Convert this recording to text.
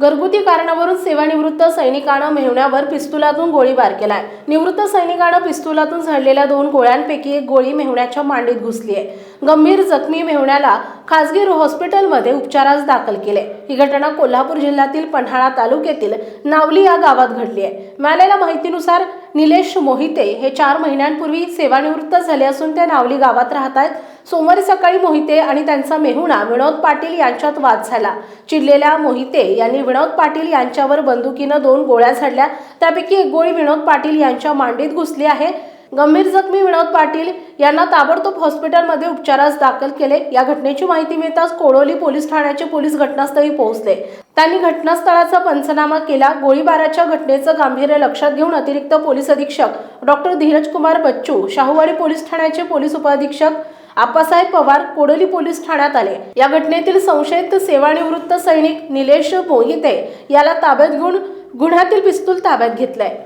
घरगुती कारणावरून सेवानिवृत्त सैनिकानं मेहुण्यावर पिस्तुलातून गोळीबार केलाय. निवृत्त सैनिकानं पिस्तुलातून झडलेल्या दोन गोळ्यांपैकी एक गोळी मेहुण्याच्या मांडीत घुसली आहे. गंभीर जखमी मेहुण्याला खासगी हॉस्पिटलमध्ये उपचारास दाखल केले. ही घटना कोल्हापूर जिल्ह्यातील पन्हाळा तालुक्यातील नावली या गावात घडली आहे. मिळालेल्या माहितीनुसार निलेश मोहिते हे चार महिन्यांपूर्वी सेवानिवृत्त झाले असून ते नावली गावात राहत आहेत सोमवारी सकाळी मोहिते आणि त्यांचा मेहुणा विनोद पाटील यांच्यात वाद झाला. चिडलेल्या मोहिते यांनी विनोद पाटील यांच्यावर बंदुकीनं दोन गोळ्या झाडल्या. त्यापैकी एक गोळी विनोद पाटील यांच्या मांडीत घुसली आहे. गंभीर जखमी विनोद पाटील यांना ताबडतोब हॉस्पिटलमध्ये उपचारास दाखल केले. या घटनेची माहिती मिळताच कोडोली पोलीस ठाण्याचे पोलीस घटनास्थळी पोहोचले. त्यांनी घटनास्थळाचा पंचनामा केला. गोळीबाराच्या घटनेचं गांभीर्य लक्षात घेऊन अतिरिक्त पोलीस अधीक्षक डॉक्टर धीरज कुमार बच्चू शाहूवाडी पोलीस ठाण्याचे पोलीस उपअधीक्षक आप्पासाहेब पवार कोडोली पोलीस ठाण्यात आले. या घटनेतील संशयित सेवानिवृत्त सैनिक निलेश मोहिते याला ताब्यात घेऊन गुन्ह्यातील पिस्तूल ताब्यात घेतलंय.